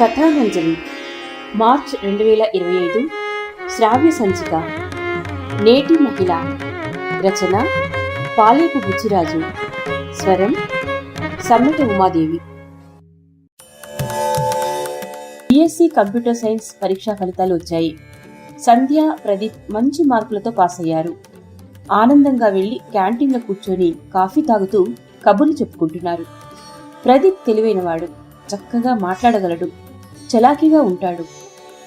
కథానంజలి March రెండు వేల ఇరవై ఐదు శ్రావ్య సంచిక నేటి మహిళ రచన పాలేపు బుచ్చిరాజు స్వరం Sammeta Umadevi. BSc computer science పరీక్షా ఫలితాలు వచ్చాయి. సంధ్య ప్రదీప్ మంచి మార్కులతో పాస్ అయ్యారు. ఆనందంగా వెళ్ళి క్యాంటీన్లో కూర్చొని కాఫీ తాగుతూ కబుర్లు చెప్పుకుంటున్నారు. ప్రదీప్ తెలివైనవాడు. చక్కగా మాట్లాడగలడు. చలాకీగా ఉంటాడు.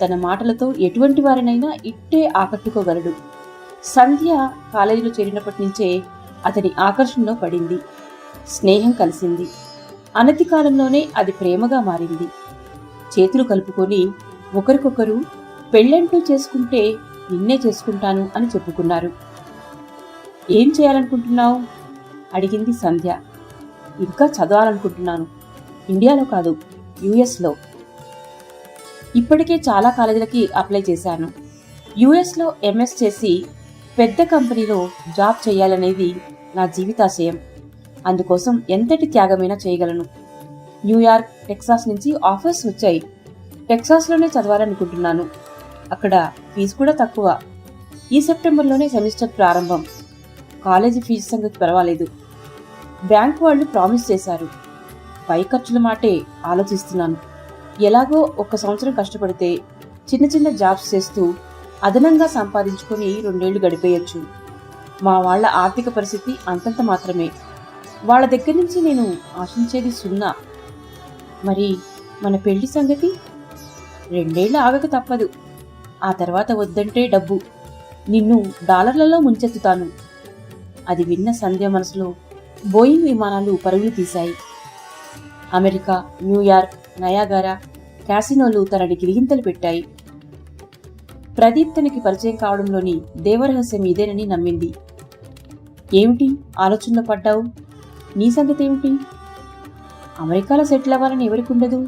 తన మాటలతో ఎటువంటి వారినైనా ఇట్టే ఆకట్టుకోగలడు. సంధ్య కాలేజీలో చేరినప్పటి నుంచే అతని ఆకర్షణలో పడింది. స్నేహం కలిసింది. అనతి కాలంలోనే అది ప్రేమగా మారింది. చేతులు కలుపుకొని ఒకరికొకరు పెళ్ళంటూ చేసుకుంటే నిన్నే చేసుకుంటాను అని చెప్పుకున్నారు. ఏం చేయాలనుకుంటున్నావు? అడిగింది సంధ్య. ఇంకా చదవాలనుకుంటున్నాను. ఇండియాలో కాదు యుఎస్లో. ఇప్పటికే చాలా కాలేజీలకి అప్లై చేశాను. యుఎస్లో ఎంఎస్ చేసి పెద్ద కంపెనీలో జాబ్ చేయాలనేది నా జీవితాశయం. అందుకోసం ఎంతటి త్యాగమైనా చేయగలను. న్యూయార్క్ టెక్సాస్ నుంచి ఆఫర్స్ వచ్చాయి. టెక్సాస్లోనే చదవాలనుకుంటున్నాను. అక్కడ ఫీజు కూడా తక్కువ. ఈ సెప్టెంబర్లోనే సెమిస్టర్ ప్రారంభం. కాలేజీ ఫీజు సంగతి పర్వాలేదు. బ్యాంక్ వాళ్ళు ప్రామిస్ చేశారు. పై ఖర్చుల మాటే ఆలోచిస్తున్నాను. ఎలాగో ఒక సంవత్సరం కష్టపడితే చిన్న చిన్న జాబ్స్ చేస్తూ అదనంగా సంపాదించుకొని రెండేళ్ళు గడిపేయొచ్చు. మా వాళ్ళ ఆర్థిక పరిస్థితి అంతంత మాత్రమే. వాళ్ళ దగ్గర నుంచి నేను ఆశించేది సున్నా. మరి మన పెళ్ళి సంగతి? రెండేళ్ళు ఆగక తప్పదు. ఆ తర్వాత వద్దంటే డబ్బు. నిన్ను డాలర్లలో ముంచెత్తుతాను. అది విన్న సంధ్య మనసులో బోయింగ్ విమానాలు పరుగులు తీశాయి. అమెరికా న్యూయార్క్ నయాగారా క్యాసినోలు తనని గిరిగింతలు పెట్టాయి. ప్రదీప్ తనకి పరిచయం కావడంలోని దేవరహస్యం ఇదేనని నమ్మింది. ఏమిటి? ఆలోచనలో పడ్డావు? నీ సంగతి ఏమిటి? అమెరికాలో సెటిల్ అవ్వాలని ఎవరికి ఉండదు?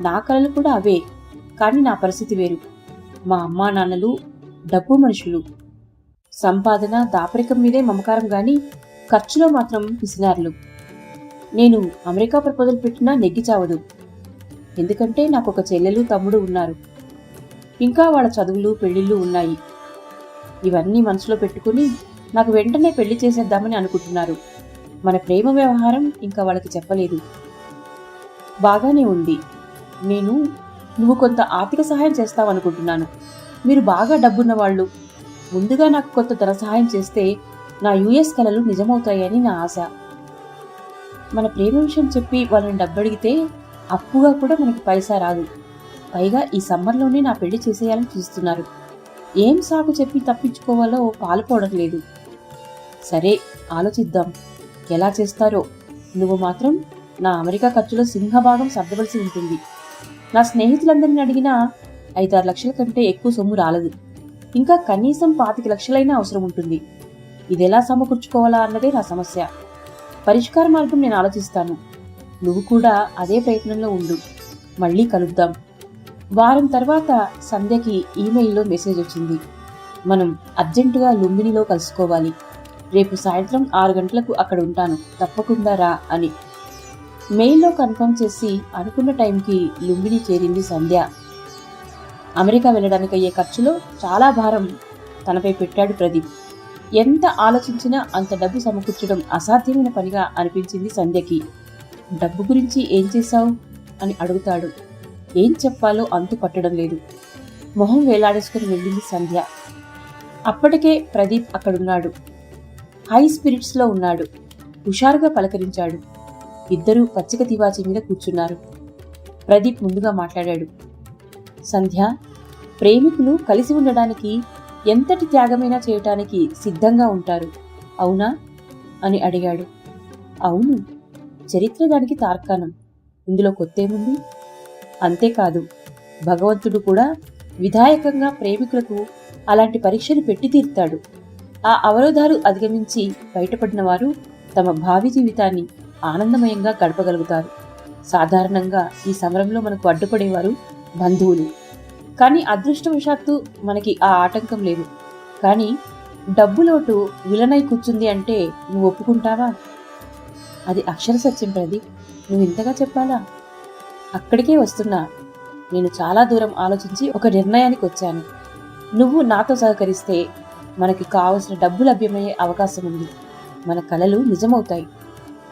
నా కలలు కూడా అవే కానీ నా పరిస్థితి వేరు. మా అమ్మా నాన్నలు డబ్బు మనుషులు. సంపాదన దాపరికం మీదే మమకారం గాని ఖర్చులో మాత్రం పిసినారులు. నేను అమెరికా ప్రపోజల్ పెట్టినా నెగ్గిచావదు ఎందుకంటే నాకు ఒక చెల్లెలు తమ్ముడు ఉన్నారు. ఇంకా వాళ్ళ చదువులు పెళ్ళిళ్ళు ఉన్నాయి. ఇవన్నీ మనసులో పెట్టుకుని నాకు వెంటనే పెళ్ళి చేసేద్దామని అనుకుంటున్నారు. మన ప్రేమ వ్యవహారం ఇంకా వాళ్ళకి చెప్పలేదు. బాగానే ఉంది. నేను నువ్వు కొంత ఆర్థిక సహాయం చేస్తావనుకుంటున్నాను. మీరు బాగా డబ్బున్న వాళ్ళు ముందుగా నాకు కొంత ధన సహాయం చేస్తే నా యుఎస్ కలలు నిజమవుతాయని నా ఆశ. మన ప్రేమ విషయం చెప్పి వాళ్ళని డబ్బడిగితే అప్పుగా కూడా మనకి పైసా రాదు. పైగా ఈ సమ్మర్లోనే నా పెళ్ళి చేసేయాలని చూస్తున్నారు. ఏం సాకు చెప్పి తప్పించుకోవాలో పాలుపోవడం లేదు. సరే ఆలోచిద్దాం. ఎలా చేస్తారో. నువ్వు మాత్రం నా అమెరికా ఖర్చులో సింహభాగం సర్దవలసి ఉంటుంది. నా స్నేహితులందరిని అడిగినా ఐదారు లక్షల కంటే ఎక్కువ సొమ్ము రాలదు. ఇంకా కనీసం పాతిక లక్షలైనా అవసరం ఉంటుంది. ఇది ఎలా సమకూర్చుకోవాలా అన్నదే నా సమస్య. పరిష్కార మార్గం నేను ఆలోచిస్తాను. నువ్వు కూడా అదే ప్రయత్నంలో ఉండు. మళ్ళీ కలుద్దాం. వారం తర్వాత సంధ్యకి ఈమెయిల్లో మెసేజ్ వచ్చింది. మనం అర్జెంటుగా లుంబినిలో కలుసుకోవాలి. రేపు సాయంత్రం ఆరు గంటలకు అక్కడ ఉంటాను. తప్పకుండా రా అని. మెయిల్లో కన్ఫర్మ్ చేసి అనుకున్న టైంకి లుంబిని చేరింది సంధ్య. అమెరికా వెళ్ళడానికి అయ్యే ఖర్చులో చాలా భారం తనపై పెట్టాడు ప్రదీప్. ఎంత ఆలోచించినా అంత డబ్బు సమకూర్చడం అసాధ్యమైన పనిగా అనిపించింది సంధ్యకి. డబ్బు గురించి ఏం చేశావు? అని అడుగుతాడు. ఏం చెప్పాలో అంతు పట్టడం లేదు. మొహం వేలాడేసుకుని వెళ్ళింది సంధ్య. అప్పటికే ప్రదీప్ అక్కడున్నాడు. హై స్పిరిట్స్లో ఉన్నాడు. హుషారుగా పలకరించాడు. ఇద్దరూ పచ్చిక తివాచి మీద కూర్చున్నారు. ప్రదీప్ ముందుగా మాట్లాడాడు. సంధ్య ప్రేమికులు కలిసి ఉండడానికి ఎంతటి త్యాగమైనా చేయటానికి సిద్ధంగా ఉంటారు. అవునా? అని అడిగాడు. అవును. చరిత్ర దానికి తార్కాణం. ఇందులో కొత్తేముంది? అంతేకాదు భగవంతుడు కూడా విధాయకంగా ప్రేమికులకు అలాంటి పరీక్షలు పెట్టి తీర్తాడు. ఆ అవరోధాలు అధిగమించి బయటపడిన వారు తమ భావి జీవితాన్ని ఆనందమయంగా గడపగలుగుతారు. సాధారణంగా ఈ సమరంలో మనకు అడ్డుపడేవారు బంధువులు. కానీ అదృష్టవశాత్తు మనకి ఆ ఆటంకం లేదు. కానీ డబ్బు లోటు విలనై కూర్చుంది అంటే నువ్వు ఒప్పుకుంటావా? అది అక్షర సత్యం ప్రదీప్. నువ్వు ఇంతగా చెప్పాలా? అక్కడికే వస్తున్నా. నేను చాలా దూరం ఆలోచించి ఒక నిర్ణయానికి వచ్చాను. నువ్వు నాతో సహకరిస్తే మనకి కావలసిన డబ్బు లభ్యమయ్యే అవకాశం ఉంది. మన కలలు నిజమవుతాయి.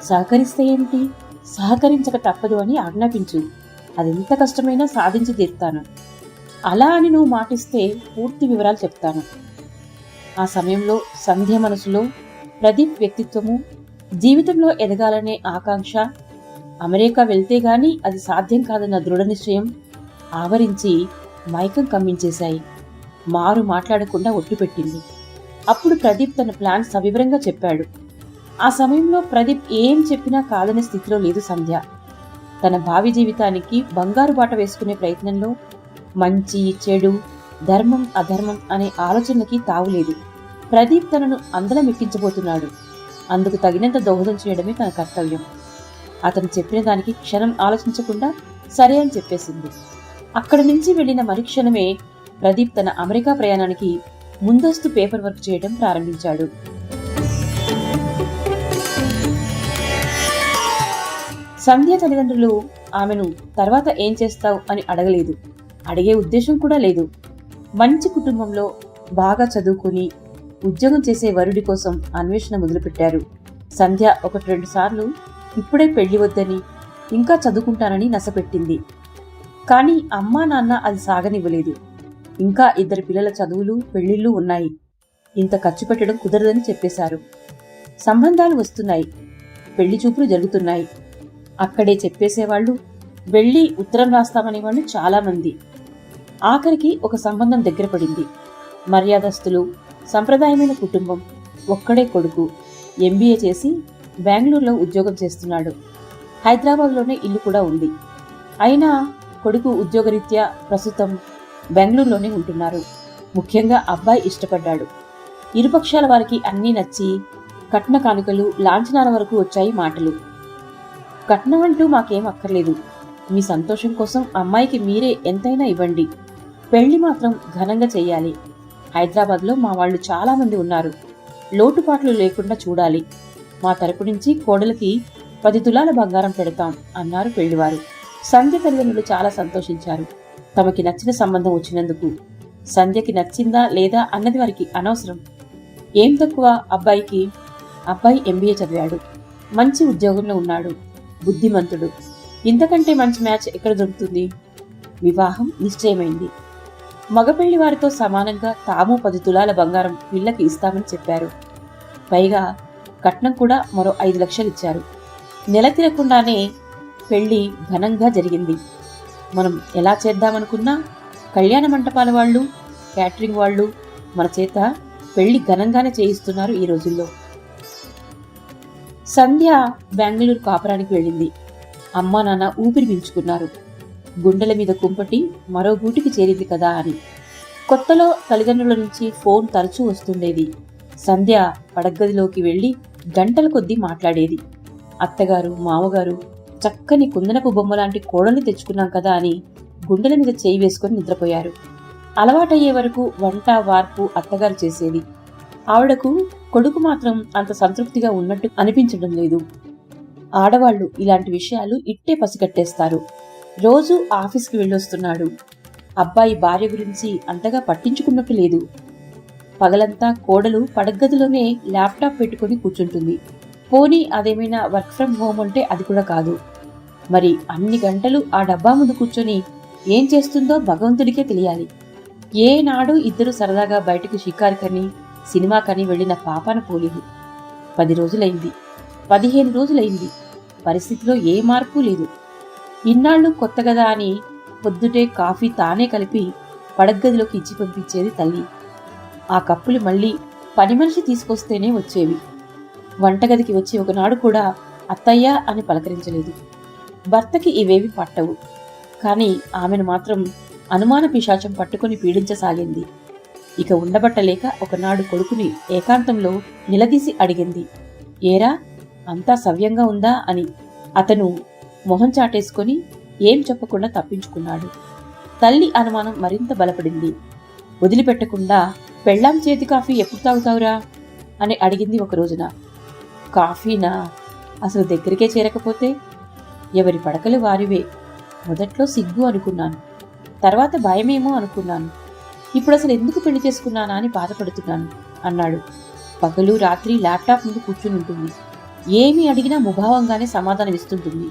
సహకరిస్తే ఏమిటి సహకరించక తప్పదు అని ఆజ్ఞాపించు. అదెంత కష్టమైనా సాధించి తీరుతాను. అలా అని నువ్వు మాటిస్తే పూర్తి వివరాలు చెప్తాను. ఆ సమయంలో సంధ్య మనసులో ప్రదీప్ వ్యక్తిత్వము జీవితంలో ఎదగాలనే ఆకాంక్ష అమెరికా వెళ్తే గాని అది సాధ్యం కాదన్న దృఢ నిశ్చయం ఆవరించి మైకం కమ్మించేశాయి. మారు మాట్లాడకుండా ఒట్టుపెట్టింది అప్పుడు ప్రదీప్ తన ప్లాన్ సవివరంగా చెప్పాడు. ఆ సమయంలో ప్రదీప్ ఏం చెప్పినా కాదనే స్థితిలో లేదు సంధ్య. తన భావి జీవితానికి బంగారు బాట వేసుకునే ప్రయత్నంలో మంచి చెడు ధర్మం అధర్మం అనే ఆలోచనకి తావులేదు. ప్రదీప్ తనను అందలం ఎక్కించబోతున్నాడు. అందుకు తగినంత దోహదం చేయడమే తన కర్తవ్యం. అతను చెప్పిన దానికి క్షణం ఆలోచించకుండా సరే అని చెప్పేసింది. అక్కడి నుంచి వెళ్ళిన మరుక్షణమే ప్రదీప్ తన అమెరికా ప్రయాణానికి ముందస్తు పేపర్ వర్క్ చేయడం ప్రారంభించాడు. సంధ్య తల్లిదండ్రులు ఆమెను తర్వాత ఏం చేస్తావు? అని అడగలేదు. అడిగే ఉద్దేశం కూడా లేదు. మంచి కుటుంబంలో బాగా చదువుకుని ఉద్యోగం చేసే వరుడి కోసం అన్వేషణ మొదలుపెట్టారు. సంధ్య ఒకటి రెండు సార్లు ఇప్పుడే పెళ్ళి వద్దని ఇంకా చదువుకుంటానని నసపెట్టింది. కానీ అమ్మా నాన్న అది సాగనివ్వలేదు. ఇంకా ఇద్దరు పిల్లల చదువులు పెళ్ళిళ్ళు ఉన్నాయి. ఇంత ఖర్చు పెట్టడం కుదరదని చెప్పేశారు. సంబంధాలు వస్తున్నాయి. పెళ్ళి చూపులు జరుగుతున్నాయి. అక్కడే చెప్పేసేవాళ్ళు వెళ్ళి ఉత్తరం రాస్తామనే వాళ్ళు ఆఖరికి ఒక సంబంధం దగ్గర పడింది. మర్యాదస్తులు సంప్రదాయమైన కుటుంబం. ఒక్కడే కొడుకు. ఎంబీఏ చేసి బెంగళూరులో ఉద్యోగం చేస్తున్నాడు. హైదరాబాద్లోనే ఇల్లు కూడా ఉంది. అయినా కొడుకు ఉద్యోగరీత్యా ప్రస్తుతం బెంగళూరులోనే ఉంటున్నారు. ముఖ్యంగా అబ్బాయి ఇష్టపడ్డాడు. ఇరుపక్షాల వారికి అన్నీ నచ్చి కట్న కానుకలు లాంఛనాల వరకు వచ్చాయి మాటలు. కట్నం అంటూ మాకేం అక్కర్లేదు. మీ సంతోషం కోసం అమ్మాయికి మీరే ఎంతైనా ఇవ్వండి. పెళ్ళి మాత్రం ఘనంగా చేయాలి. హైదరాబాద్లో మా వాళ్ళు చాలామంది ఉన్నారు. లోటుపాట్లు లేకుండా చూడాలి. మా తరపు నుంచి కోడలికి పది తులాల బంగారం పెడతాం అన్నారు పెళ్ళివారు. సంధ్య తల్లిదండ్రులు చాలా సంతోషించారు. తమకి నచ్చిన సంబంధం వచ్చినందుకు. సంధ్యకి నచ్చిందా లేదా అన్నది వారికి అనవసరం. ఏం తక్కువ? అబ్బాయికి. అబ్బాయి ఎంబీఏ చదివాడు. మంచి ఉద్యోగంలో ఉన్నాడు. బుద్ధిమంతుడు. ఇంతకంటే మంచి మ్యాచ్ ఎక్కడ దొరుకుతుంది? వివాహం నిశ్చయమైంది. మగపెళ్ళి వారితో సమానంగా తాము పది తులాల బంగారం పిల్లకి ఇస్తామని చెప్పారు. పైగా కట్నం కూడా మరో ఐదు లక్షలు ఇచ్చారు. నెల తిరగకుండానే పెళ్ళి ఘనంగా జరిగింది. మనం ఎలా చేద్దామనుకున్నా కళ్యాణ మంటపాల వాళ్ళు క్యాటరింగ్ వాళ్ళు మన చేత పెళ్ళి ఘనంగానే చేయిస్తున్నారు ఈ రోజుల్లో. సంధ్య బెంగళూరు కాపురానికి వెళ్ళింది. అమ్మా నాన్న ఊపిరి పీల్చుకున్నారు. గుండెల మీద కుంపటి మరో గూటికి చేరింది కదా అని. కొత్తలో తల్లిదండ్రుల నుంచి ఫోన్ తరచూ వస్తుండేది. సంధ్య పడగదిలోకి వెళ్ళి గంటల కొద్దీ మాట్లాడేది. అత్తగారు మామగారు చక్కని కుందనపు బొమ్మ లాంటి కోడల్ని తెచ్చుకున్నాం కదా అని గుండెల మీద చేయి వేసుకుని నిద్రపోయారు. అలవాటయ్యే వరకు వంట వార్పు అత్తగారు చేసేది. ఆవిడకు కొడుకు మాత్రం అంత సంతృప్తిగా ఉన్నట్టు అనిపించడం లేదు. ఆడవాళ్ళు ఇలాంటి విషయాలు ఇట్టే పసిగట్టేస్తారు. రోజు ఆఫీస్కి వెళ్ళొస్తున్నాడు. అబ్బాయి భార్య గురించి అంతగా పట్టించుకున్నట్టు లేదు. పగలంతా కోడలు పడగదిలోనే ల్యాప్టాప్ పెట్టుకుని కూర్చుంటుంది. పోనీ అదేమైనా వర్క్ ఫ్రం హోమ్ అంటే అది కూడా కాదు. మరి అన్ని గంటలు ఆ డబ్బా ముందు కూర్చొని ఏం చేస్తుందో భగవంతుడికే తెలియాలి. ఏనాడు ఇద్దరు సరదాగా బయటకు షికారుకని సినిమాకని వెళ్ళిన పాపాన పోలేదు. పది రోజులైంది. పదిహేను రోజులైంది. పరిస్థితిలో ఏ మార్పు లేదు. ఇన్నాళ్ళు కొత్త కదా అని పొద్దుటే కాఫీ తానే కలిపి పడగ్గదిలోకి ఇచ్చి పంపించేది తల్లి. ఆ కప్పులు మళ్ళీ పని మనిషి తీసుకొస్తేనే వచ్చేవి. వంటగదికి వచ్చి ఒకనాడు కూడా అత్తయ్య అని పలకరించలేదు. భర్తకి ఇవేవి పట్టవు. కానీ ఆమెను మాత్రం అనుమాన పిశాచం పట్టుకుని పీడించసాగింది. ఇక ఉండబట్టలేక ఒకనాడు కొడుకుని ఏకాంతంలో నిలదీసి అడిగింది. ఏరా అంతా సవ్యంగా ఉందా అని. అతను మొహం చాటేసుకొని ఏం చెప్పకుండా తప్పించుకున్నాడు. తల్లి అనుమానం మరింత బలపడింది. వదిలిపెట్టకుండా పెళ్ళాం చేతి కాఫీ ఎప్పుడు తాగుతావురా? అని అడిగింది ఒక రోజున. కాఫీనా? అసలు దగ్గరికే చేరకపోతే? ఎవరి పడకలు వారివే. మొదట్లో సిగ్గు అనుకున్నాను. తర్వాత భయమేమో అనుకున్నాను. ఇప్పుడు అసలు ఎందుకు పెళ్ళి చేసుకున్నానా అని బాధపడుతున్నాను అన్నాడు. పగలు రాత్రి ల్యాప్టాప్ ముందు కూర్చుని ఉంటుంది. ఏమి అడిగినా ముభావంగానే సమాధానం ఇస్తుంటుంది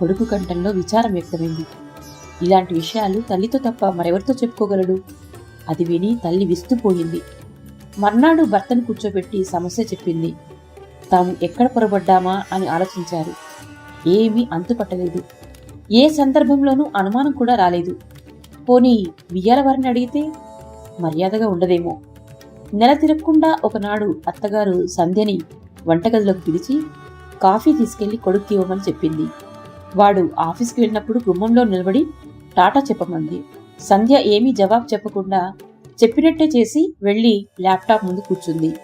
కొడుకు కంఠంలో విచారం వ్యక్తమైంది. ఇలాంటి విషయాలు తల్లితో తప్ప మరెవరితో చెప్పుకోగలడు? అది విని తల్లి విస్తుపోయింది. మర్నాడు భర్తను కూర్చోబెట్టి సమస్య చెప్పింది. తాము ఎక్కడ పొరబడ్డామా అని ఆలోచించారు. ఏమీ అంతుపట్టలేదు ఏ సందర్భంలోనూ అనుమానం కూడా రాలేదు. పోనీ వియ్యాల వారిని అడిగితే? మర్యాదగా ఉండదేమో. నెల తిరగకుండా ఒకనాడు అత్తగారు సంధ్యని వంటగదిలోకి పిలిచి కాఫీ తీసుకెళ్ళి కొడుక్కి ఇవ్వమని చెప్పింది. వాడు ఆఫీస్కి వెళ్ళినప్పుడు గుమ్మంలో నిలబడి టాటా చెప్పమంది. సంధ్య ఏమీ జవాబు చెప్పకుండా చెప్పినట్టే చేసి వెళ్ళి ల్యాప్టాప్ ముందు కూర్చుంది.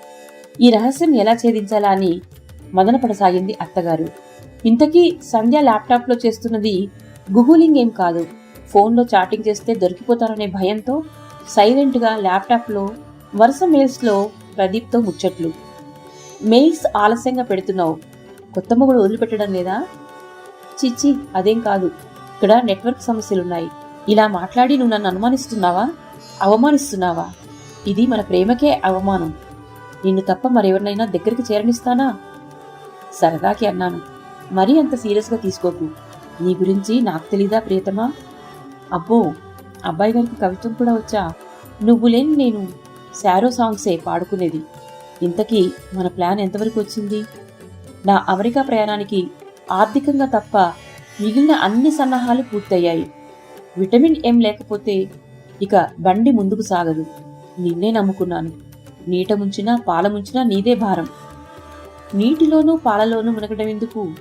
ఈ రహస్యం ఎలా ఛేదించాలా అని మదనపడసాగింది అత్తగారు. ఇంతకీ సంధ్య ల్యాప్టాప్లో చేస్తున్నది గూగులింగ్ ఏం కాదు. ఫోన్లో చాటింగ్ చేస్తే దొరికిపోతారనే భయంతో సైలెంట్గా ల్యాప్టాప్లో వరుస మెయిల్స్లో ప్రదీప్తో ముచ్చట్లు. మెయిల్స్ ఆలస్యంగా పెడుతున్నావు. కొత్త మొగుడు వదిలిపెట్టడం లేదా? చిచ్చి అదేం కాదు. ఇక్కడ నెట్వర్క్ సమస్యలున్నాయి. ఇలా మాట్లాడి నువ్వు నన్ను అనుమానిస్తున్నావా? అవమానిస్తున్నావా? ఇది మన ప్రేమకే అవమానం. నిన్ను తప్ప మరెవరినైనా దగ్గరికి చేరనిస్తానా? సరదాకి అన్నాను. మరీ అంత సీరియస్గా తీసుకోకు. నీ గురించి నాకు తెలీదా ప్రియతమా? అబ్బో అబ్బాయి గారికి కవిత్వం కూడా వచ్చా? నువ్వు లేని నేను శారో సాంగ్సే పాడుకునేది. ఇంతకీ మన ప్లాన్ ఎంతవరకు వచ్చింది? నా అమెరికా ప్రయాణానికి ఆర్థికంగా తప్ప మిగిలిన అన్ని సన్నాహాలు పూర్తయ్యాయి. విటమిన్ ఎం లేకపోతే ఇక బండి ముందుకు సాగదు. నిన్నే నమ్ముకున్నాను. నీట ముంచినా పాల ముంచినా నీదే భారం. నీటిలోనూ పాలలోనూ మునగడం ఎందుకు?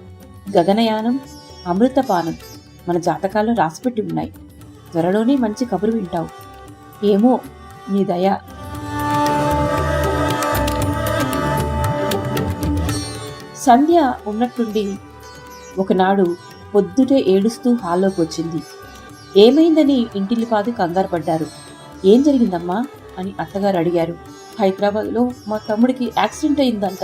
గగనయానం అమృతపానం మన జాతకాల్లో రాసిపెట్టి ఉన్నాయి. త్వరలోనే మంచి కబురు వింటావు. ఏమో నీ దయ. సంధ్య ఉన్నట్టుండి ఒకనాడు పొద్దుటే ఏడుస్తూ హాల్లోకి వచ్చింది. ఏమైందని ఇంటిల్లిపాది కంగారు పడ్డారు. ఏం జరిగిందమ్మా? అని అత్తగారు అడిగారు. హైదరాబాద్లో మా తమ్ముడికి యాక్సిడెంట్ అయిందంట.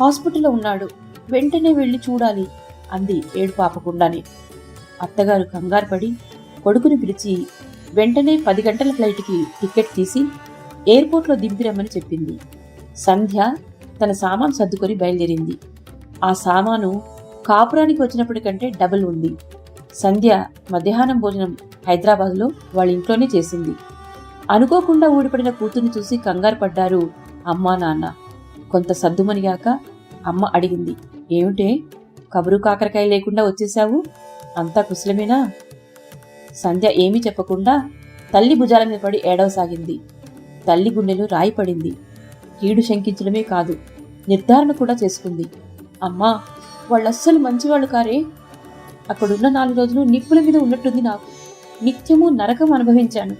హాస్పిటల్లో ఉన్నాడు. వెంటనే వెళ్ళి చూడాలి అంది ఏడు పాపకుండానే అత్తగారు కంగారు పడి కొడుకుని పిలిచి వెంటనే పది గంటల ఫ్లైట్కి టికెట్ తీసి ఎయిర్పోర్ట్లో దింపిరమ్మని చెప్పింది. సంధ్య తన సామాను సర్దుకొని బయలుదేరింది. ఆ సామాను కాపురానికి వచ్చినప్పటికంటే డబుల్ ఉంది. సంధ్య మధ్యాహ్నం భోజనం హైదరాబాద్లో వాళ్ళ ఇంట్లోనే చేసింది. అనుకోకుండా ఊడిపడిన కూతుర్ని చూసి కంగారు పడ్డారు అమ్మా నాన్న. కొంత సద్దుమనిగాక అమ్మ అడిగింది. ఏమిటే? కబురు కాకరకాయ లేకుండా వచ్చేశావు? అంతా కుశలమేనా? సంధ్య ఏమీ చెప్పకుండా తల్లి భుజాల మీద పడి ఏడవసాగింది. తల్లి గుండెలో రాయి పడింది. కీడు శంకించడమే కాదు నిర్ధారణ కూడా చేసుకుంది. అమ్మా వాళ్ళస్సలు మంచివాళ్ళు కారే. అక్కడున్న నాలుగు రోజులు నిప్పుల మీద ఉన్నట్టుంది నాకు. నిత్యము నరకం అనుభవించాను.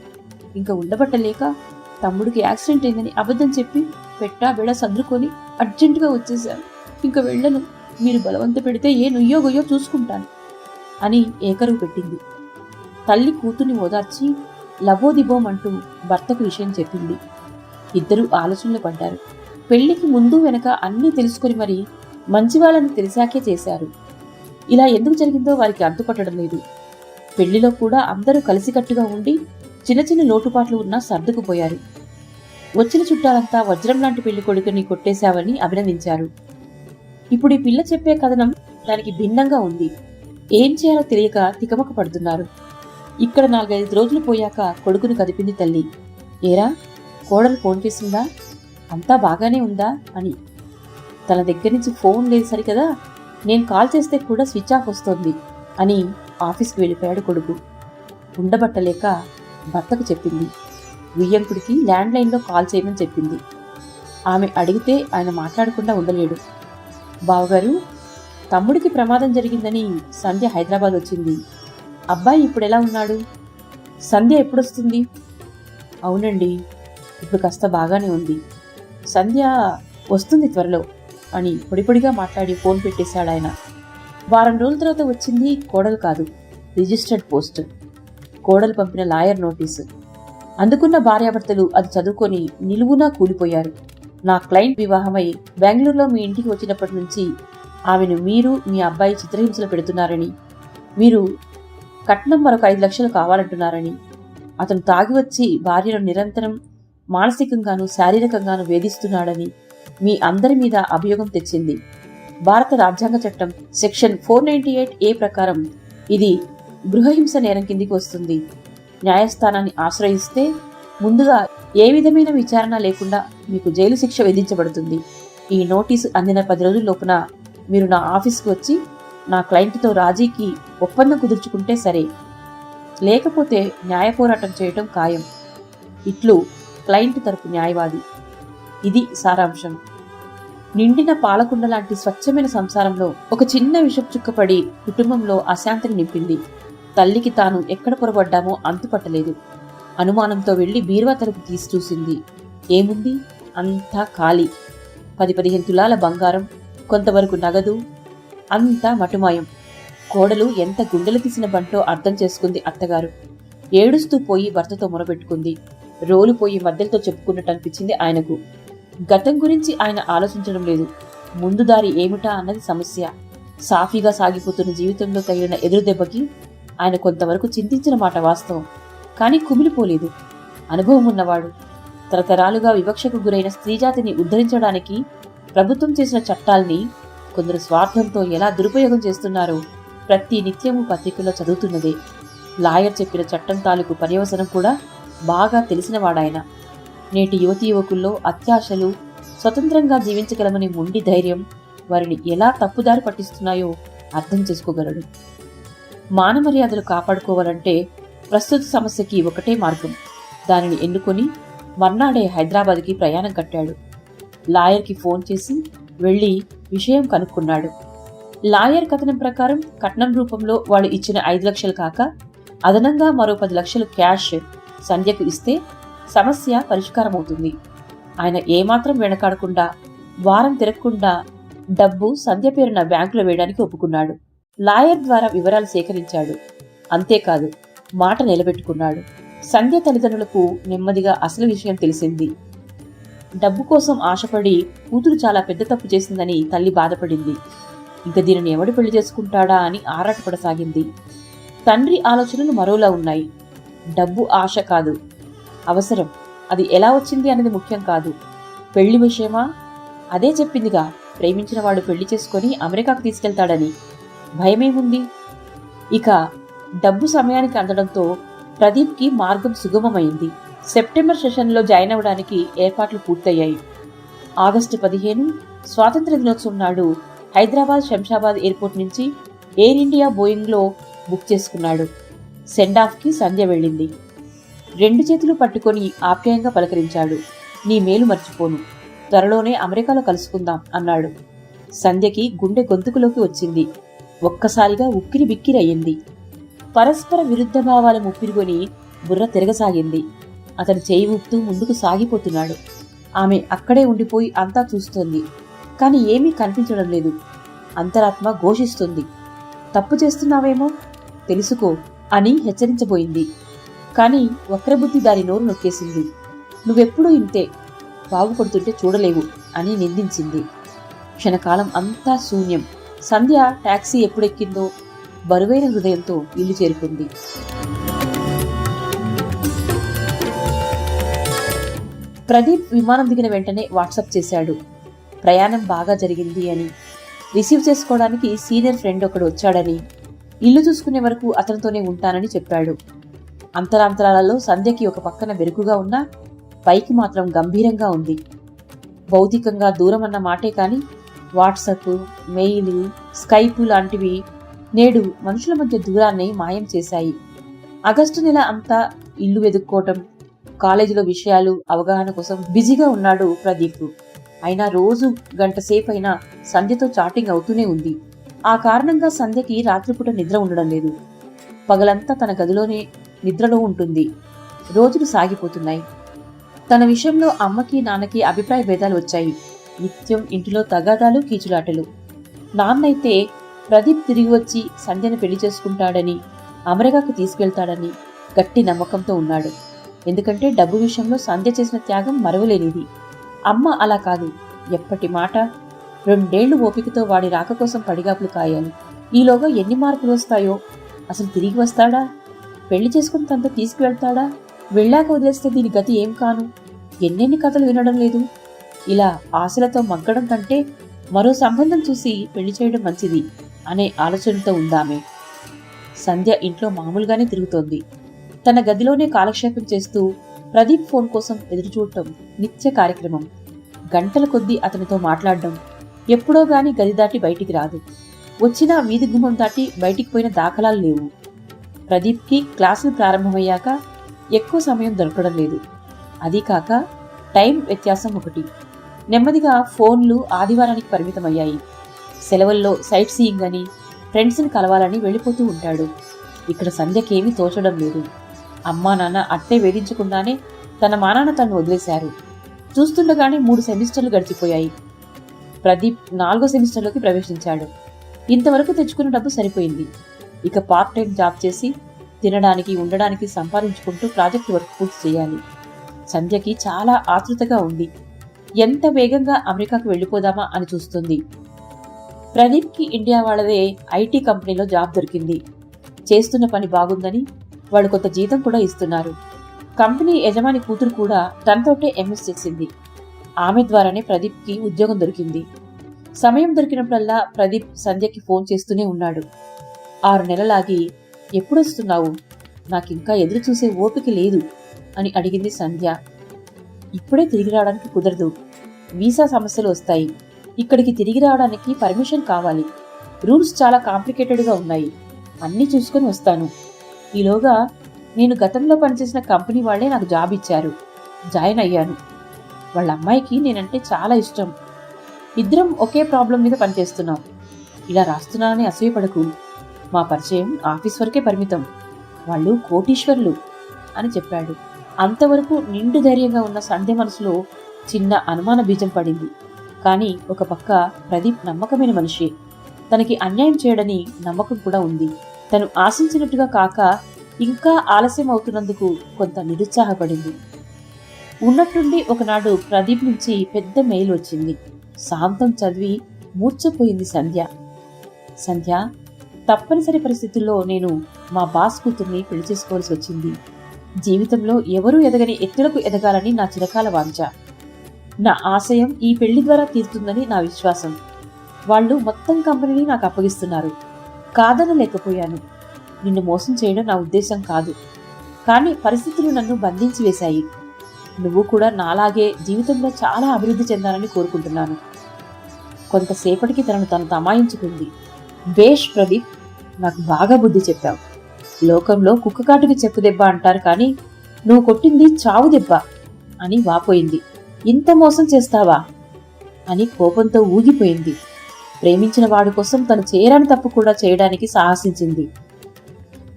ఇంకా ఉండబట్టలేక తమ్ముడికి యాక్సిడెంట్ అయిందని అబద్ధం చెప్పి పెట్టా బెడ సర్దుకొని అర్జెంటుగా వచ్చేశాను. ఇంకా వెళ్ళను. మీరు బలవంత పెడితే ఏ నుయ్యో గొయ్యో చూసుకుంటాను అని ఏకరువు పెట్టింది. తల్లి కూతుర్ని ఓదార్చి లవోదిబోమంటూ అంటూ భర్తకు విషయం చెప్పింది. ఇద్దరూ ఆలోచనలు పడ్డారు. పెళ్ళికి ముందు వెనక అన్నీ తెలుసుకొని మరి మంచివాళ్ళని తెలిసాకే చేశారు. ఇలా ఎందుకు జరిగిందో వారికి అంతుపట్టడం లేదు. పెళ్ళిలో కూడా అందరూ కలిసికట్టుగా ఉండి చిన్న చిన్న లోటుపాట్లు ఉన్నా సర్దుకుపోయారు వచ్చిన చుట్టాలంతా వజ్రం లాంటి పెళ్ళి కొడుకుని కొట్టేశావని అభినందించారు. ఇప్పుడు ఈ పిల్ల చెప్పే కథనం దానికి భిన్నంగా ఉంది. ఏం చేయాలో తెలియక తికమక పడుతున్నారు. ఇక్కడ నాలుగైదు రోజులు పోయాక కొడుకుని కదిపింది తల్లి. ఏరా కోడలు ఫోన్ చేసిందా? అంతా బాగానే ఉందా? అని తన దగ్గర నుంచి ఫోన్ లేదు సరికదా నేను కాల్ చేస్తే కూడా స్విచ్ ఆఫ్ వస్తోంది అని ఆఫీస్కి వెళ్ళిపోయాడు కొడుకు. ఉండబట్టలేక భర్తకు చెప్పింది. వియ్యంకుడికి ల్యాండ్లైన్లో కాల్ చేయమని చెప్పింది. ఆమె అడిగితే ఆయన మాట్లాడకుండా ఉండలేడు. బావగారు తమ్ముడికి ప్రమాదం జరిగిందని సంధ్య హైదరాబాద్ వచ్చింది. అబ్బాయి ఇప్పుడు ఎలా ఉన్నాడు? సంధ్య ఎప్పుడొస్తుంది? అవునండి ఇప్పుడు కాస్త బాగానే ఉంది. సంధ్య వస్తుంది త్వరలో. అని పొడిపొడిగా మాట్లాడి ఫోన్ పెట్టేశాడు ఆయన. వారం రోజుల తర్వాత వచ్చింది కోడలు కాదు రిజిస్టర్డ్ పోస్ట్. కోడలు పంపిన లాయర్ నోటీసు. అందుకున్న భార్యాభర్తలు అది చదువుకొని నిలువునా కూలిపోయారు. నా క్లయింట్ వివాహమై బెంగళూరులో మీ ఇంటికి వచ్చినప్పటి నుంచి ఆమెను మీరు మీ అబ్బాయి చిత్రహింసలు పెడుతున్నారని మీరు కట్నం మరొక ఐదు లక్షలు కావాలంటున్నారని అతను తాగి వచ్చి భార్యను నిరంతరం మానసికంగాను శారీరకంగాను వేధిస్తున్నాడని మీ అందరి మీద అభియోగం తెచ్చింది. భారత రాజ్యాంగ చట్టం section four ninety eight A ప్రకారం ఇది గృహహింస నేరం కిందికి వస్తుంది. న్యాయస్థానాన్ని ఆశ్రయిస్తే ముందుగా ఏ విధమైన విచారణ లేకుండా మీకు జైలు శిక్ష విధించబడుతుంది. ఈ నోటీసు అందిన పది రోజుల లోపున మీరు నా ఆఫీస్కి వచ్చి నా క్లయింట్తో రాజీకి ఒప్పందం కుదుర్చుకుంటే సరే. లేకపోతే న్యాయ పోరాటం చేయటం ఖాయం. ఇట్లు క్లయింట్ తరపు న్యాయవాది ఇది సారాంశం. నిండిన పాలకుండ లాంటి స్వచ్ఛమైన సంసారంలో ఒక చిన్న విషపు చుక్కపడి కుటుంబంలో అశాంతిని నింపింది. తల్లికి తాను ఎక్కడ పొరబడ్డామో అంతుపట్టలేదు అనుమానంతో వెళ్ళి బీరువా తలుపు తీసి చూసింది. ఏముంది? అంతా ఖాళీ. పది పదిహేను తులాల బంగారం కొంతవరకు నగదు అంతా మటుమాయం. కోడలు ఎంత గుండెలు తీసిన బంటో అర్థం చేసుకుంది అత్తగారు. ఏడుస్తూ పోయి భర్తతో మొరబెట్టుకుంది. రోలు పోయి మధ్యలతో చెప్పుకున్నట్టు అనిపించింది ఆయనకు. గతం గురించి ఆయన ఆలోచించడం లేదు. ముందు దారి ఏమిటా అన్నది సమస్య. సాఫీగా సాగిపోతున్న జీవితంలో తగిలిన ఎదురు దెబ్బకి ఆయన కొంతవరకు చింతించిన మాట వాస్తవం. కానీ కుమిలిపోలేదు. అనుభవం ఉన్నవాడు. తరతరాలుగా వివక్షకు గురైన స్త్రీజాతిని ఉద్ధరించడానికి ప్రభుత్వం చేసిన చట్టాల్ని కొందరు స్వార్థంతో ఎలా దురుపయోగం చేస్తున్నారో ప్రతి నిత్యము పత్రికల్లో చదువుతున్నదే. లాయర్ చెప్పిన చట్టం తాలూకు పర్యవసనం కూడా బాగా తెలిసినవాడాయన నేటి యువతీ యువకుల్లో అత్యాశలు స్వతంత్రంగా జీవించగలమనే మొండి ధైర్యం వారిని ఎలా తప్పుదారి పట్టిస్తున్నాయో అర్థం చేసుకోగలడు. మానమర్యాదలు కాపాడుకోవాలంటే ప్రస్తుత సమస్యకి ఒకటే మార్గం. దానిని ఎన్నుకొని మర్నాడే హైదరాబాద్కి ప్రయాణం కట్టాడు. లాయర్కి ఫోన్ చేసి వెళ్ళి విషయం కనుక్కున్నాడు. లాయర్ కథనం ప్రకారం కట్నం రూపంలో వాళ్ళు ఇచ్చిన ఐదు లక్షలు కాక అదనంగా మరో పది లక్షలు క్యాష్ సంధ్యకు ఇస్తే సమస్య పరిష్కారం అవుతుంది ఆయన ఏమాత్రం వెనకాడకుండా వారం తిరగకుండా డబ్బు సంధ్య పేరున బ్యాంకులో వేయడానికి ఒప్పుకున్నాడు. లాయర్ ద్వారా వివరాలు సేకరించాడు. అంతేకాదు మాట నిలబెట్టుకున్నాడు. సంధ్య తల్లిదండ్రులకు నెమ్మదిగా అసలు విషయం తెలిసింది. డబ్బు కోసం ఆశపడి కూతురు చాలా పెద్ద తప్పు చేసిందని తల్లి బాధపడింది. ఇంకా దీనిని ఎవడు పెళ్ళి చేసుకుంటాడా అని ఆరాటపడసాగింది. తండ్రి ఆలోచనలు మరోలా ఉన్నాయి. డబ్బు ఆశ కాదు. అవసరం. అది ఎలా వచ్చింది అన్నది ముఖ్యం కాదు. పెళ్ళి విషయమా? అదే చెప్పిందిగా. ప్రేమించిన వాడు పెళ్ళి చేసుకొని అమెరికాకు తీసుకెళ్తాడని. భయమేముంది? ఇక డబ్బు సమయానికి అందడంతో ప్రదీప్కి మార్గం సుగమమైంది. సెప్టెంబర్ సెషన్లో జాయిన్ అవ్వడానికి ఏర్పాట్లు పూర్తయ్యాయి. ఆగస్టు పదిహేను స్వాతంత్ర దినోత్సవం నాడు హైదరాబాద్ శంషాబాద్ ఎయిర్పోర్ట్ నుంచి ఎయిర్ ఇండియా బోయింగ్లో బుక్ చేసుకున్నాడు. సెండ్ ఆఫ్కి సంధ్య వెళ్ళింది. రెండు చేతులు పట్టుకొని ఆప్యాయంగా పలకరించాడు. నీ మేలు మర్చిపోను. త్వరలోనే అమెరికాలో కలుసుకుందాం అన్నాడు. సంధ్యకి గుండె గొంతుకులోకి వచ్చింది. ఒక్కసారిగా ఉక్కిరి బిక్కిరి అయ్యింది పరస్పర విరుద్ధ భావాలు ముప్పిరుగొని బుర్ర తిరగసాగింది. అతను చేయి ఊపుతూ ముందుకు సాగిపోతున్నాడు. ఆమె అక్కడే ఉండిపోయి అంతా చూస్తోంది. కానీ ఏమీ కనిపించడం లేదు. అంతరాత్మ ఘోషిస్తుంది. తప్పు చేస్తున్నావేమో? తెలుసుకో అని హెచ్చరించబోయింది. కానీ వక్రబుద్ధి దాని నోరు నొక్కేసింది. నువ్వెప్పుడూ ఇంతే. బాగుపడుతుంటే చూడలేవు అని నిందించింది. క్షణకాలం అంతా శూన్యం. సంధ్య టాక్సీ ఎప్పుడెక్కిందో బరువైన హృదయంతో ఇల్లు చేరుకుంది. ప్రదీప్ విమానం దిగిన వెంటనే వాట్సాప్ చేశాడు. ప్రయాణం బాగా జరిగింది అని. రిసీవ్ చేసుకోవడానికి సీనియర్ ఫ్రెండ్ ఒకడు వచ్చాడని. ఇల్లు చూసుకునే వరకు అతనితోనే ఉంటానని చెప్పాడు. అంతరాంతరాలలో సంధ్యకి ఒక పక్కన వెరుకుగా ఉన్నా పైకి మాత్రం గంభీరంగా ఉంది. భౌతికంగా దూరం అన్న మాటే కానీ వాట్సప్ మెయిల్ స్కైపు లాంటివి నేడు మనుషుల మధ్య దూరాన్ని మాయం చేశాయి. ఆగస్టు నెల అంతా ఇల్లు వెదుక్కోవటం కాలేజీలో విషయాలు అవగాహన కోసం బిజీగా ఉన్నాడు ప్రదీప్. అయినా రోజు గంట సేపైనా సంధ్యతో చాటింగ్ అవుతూనే ఉంది. ఆ కారణంగా సంధ్యకి రాత్రిపూట నిద్ర ఉండడం లేదు. పగలంతా తన గదిలోనే నిద్రలో ఉంటుంది. రోజులు సాగిపోతున్నాయి. తన విషయంలో అమ్మకి నాన్నకి అభిప్రాయ భేదాలు వచ్చాయి. నిత్యం ఇంటిలో తగాదాలు కీచులాటలు. నాన్నైతే ప్రదీప్ తిరిగి వచ్చి సంధ్యను పెళ్ళి చేసుకుంటాడని అమెరికాకు తీసుకెళ్తాడని గట్టి నమ్మకంతో ఉన్నాడు. ఎందుకంటే డబ్బు విషయంలో సంధ్య చేసిన త్యాగం మరవలేనిది. అమ్మ అలా కాదు. ఎప్పటి మాట? రెండేళ్ళు ఓపికతో వాడి రాక కోసం పడిగాపులు కాయాలి. ఈలోగా ఎన్ని మార్పులు వస్తాయో? అసలు తిరిగి వస్తాడా? పెళ్ళి చేసుకుని తనతో తీసుకువెళ్తాడా? వెళ్ళాక వదిలేస్తే దీని గతి ఏం కాను? ఎన్నెన్ని కథలు వినడం లేదు. ఇలా ఆశలతో మగ్గడం కంటే మరో సంబంధం చూసి పెళ్ళి చేయడం మంచిది అనే ఆలోచనతో ఉందామే. సంధ్య ఇంట్లో మామూలుగానే తిరుగుతోంది. తన గదిలోనే కాలక్షేపం చేస్తూ ప్రదీప్ ఫోన్ కోసం ఎదురుచూడటం నిత్య కార్యక్రమం. గంటల కొద్దీ అతనితో మాట్లాడడం ఎప్పుడో గాని గది దాటి బయటికి రాదు. వచ్చినా వీధి గుమ్మం దాటి బయటికి పోయిన దాఖలాలు లేవు. ప్రదీప్కి క్లాసులు ప్రారంభమయ్యాక ఎక్కువ సమయం దొరకడం లేదు. అదీ కాక టైం వ్యత్యాసం ఒకటి. నెమ్మదిగా ఫోన్లు ఆదివారానికి పరిమితమయ్యాయి. సెలవుల్లో సైట్ సీయింగ్ అని ఫ్రెండ్స్ని కలవాలని వెళ్ళిపోతూ ఉంటాడు. ఇక్కడ సంధ్యకేమీ తోచడం లేదు. అమ్మా నాన్న అట్టే వేధించకుండానే తన మానాన్న తను వదిలేశారు. చూస్తుండగానే మూడు సెమిస్టర్లు గడిచిపోయాయి. ప్రదీప్ నాలుగో సెమిస్టర్లోకి ప్రవేశించాడు. ఇంతవరకు తెచ్చుకున్న డబ్బు సరిపోయింది. ఇక పార్ట్ టైం జాబ్ చేసి తినడానికి ఉండడానికి సంపాదించుకుంటూ ప్రాజెక్ట్ వర్క్ పూర్తి చేయాలి. సంధ్యకి చాలా ఆతృతగా ఉంది. ఎంత వేగంగా అమెరికాకు వెళ్ళిపోదామా అని చూస్తుంది. ప్రదీప్కి ఇండియా వాళ్ళదే ఐటీ కంపెనీలో జాబ్ దొరికింది. చేస్తున్న పని బాగుందని వాళ్ళు కొంత జీతం కూడా ఇస్తున్నారు. కంపెనీ యజమాని కూతురు కూడా తనతోటే ఎంఎస్ చేసింది. ఆమె ద్వారానే ప్రదీప్కి ఉద్యోగం దొరికింది. సమయం దొరికినప్పుడల్లా ప్రదీప్ సంధ్యకి ఫోన్ చేస్తూనే ఉన్నాడు. ఆరు నెలలాగి ఎప్పుడొస్తున్నావు నాకింకా ఎదురు చూసే ఓపిక లేదు అని అడిగింది సంధ్య. ఇప్పుడే తిరిగి రావడానికి కుదరదు. వీసా సమస్యలు వస్తాయి. ఇక్కడికి తిరిగి రావడానికి పర్మిషన్ కావాలి. రూల్స్ చాలా కాంప్లికేటెడ్గా ఉన్నాయి. అన్నీ చూసుకొని వస్తాను. ఈలోగా నేను గతంలో పనిచేసిన కంపెనీ వాళ్ళే నాకు జాబ్ ఇచ్చారు. జాయిన్ అయ్యాను. వాళ్ళ అమ్మాయికి నేనంటే చాలా ఇష్టం. ఇద్దరం ఒకే ప్రాబ్లం మీద పనిచేస్తున్నాం. ఇలా రాస్తున్నానని అసూయపడకు. మా పరిచయం ఆఫీస్ వరకే పరిమితం. వాళ్ళు కోటీశ్వర్లు అని చెప్పాడు. అంతవరకు నిండు ధైర్యంగా ఉన్న సంధ్య మనసులో చిన్న అనుమాన బీజం పడింది. కానీ ఒక పక్క ప్రదీప్ నమ్మకమైన మనిషి. తనకి అన్యాయం చేయడని నమ్మకం కూడా ఉంది. తను ఆశించినట్టుగా కాక ఇంకా ఆలస్యం అవుతున్నందుకు కొంత నిరుత్సాహపడింది. ఉన్నట్టుండి ఒకనాడు ప్రదీప్ నుంచి పెద్ద మెయిల్ వచ్చింది. శాంతం చదివి మూర్చపోయింది సంధ్య. సంధ్య తప్పనిసరి పరిస్థితుల్లో నేను మా బాస్ కూతుర్ని పెళ్ళి చేసుకోవాల్సి వచ్చింది. జీవితంలో ఎవరూ ఎదగని ఎత్తులకు ఎదగాలని నా చిరకాల వాంఛ. నా ఆశయం ఈ పెళ్ళి ద్వారా తీరుతుందని నా విశ్వాసం. వాళ్ళు మొత్తం కంపెనీని నాకు అప్పగిస్తున్నారు. కాదనలేకపోయాను నిన్ను మోసం చేయడం నా ఉద్దేశం కాదు. కానీ పరిస్థితులు నన్ను బంధించి వేశాయి. నువ్వు కూడా నాలాగే జీవితంలో చాలా అభివృద్ధి చెందాలని కోరుకుంటున్నాను. కొంతసేపటికి తనను తను తమాయించుకుంది. బేష్ ప్రదీప్ నాకు బాగా బుద్ధి చెప్పావు. లోకంలో కుక్కకాటుకి చెప్పు దెబ్బ అంటారు కానీ నువ్వు కొట్టింది చావు దెబ్బ అని వాపోయింది. ఇంత మోసం చేస్తావా? అని కోపంతో ఊగిపోయింది. ప్రేమించిన వాడి కోసం తను చేయరాని తప్పు కూడా చేయడానికి సాహసించింది.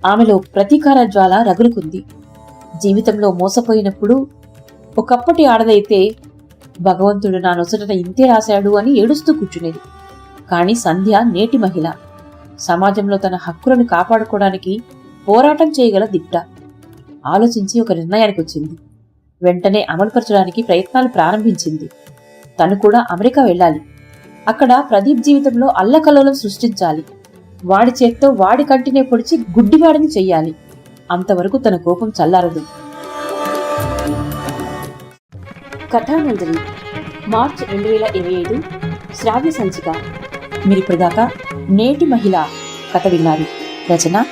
ఆమెలో ప్రతీకార జ్వాల రగులుకుంది. జీవితంలో మోసపోయినప్పుడు ఒకప్పటి ఆడదైతే భగవంతుడు నా నొసటన ఇంతే రాశాడు అని ఏడుస్తూ కూర్చునేది. కాని సంధ్య నేటి మహిళ. సమాజంలో తన హక్కులను కాపాడుకోవడానికి పోరాటం చేయగల దిట్ట. ఆలోచించి ఒక నిర్ణయానికి వచ్చింది. వెంటనే అమలుపరచడానికి ప్రయత్నాలు ప్రారంభించింది. తను కూడా అమెరికా వెళ్ళాలి. అక్కడ ప్రదీప్ జీవితంలో అల్లకల్లోలం సృష్టించాలి. వాడి చేత్తో వాడి కంటినే పొడిచి గుడ్డివాడిని చెయ్యాలి. అంతవరకు తన కోపం చల్లారదు. కథానందరి మార్చ్ రెండు వేల ఇరవై ఐదు శ్రావ్య సంచిక. మీరు ఇప్పటిదాకా నేటి మహిళ కథ విన్నారు రచన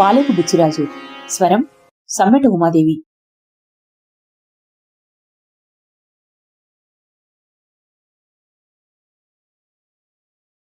పాలేపు బుచ్చిరాజు. స్వరం సమ్మెట ఉమాదేవి.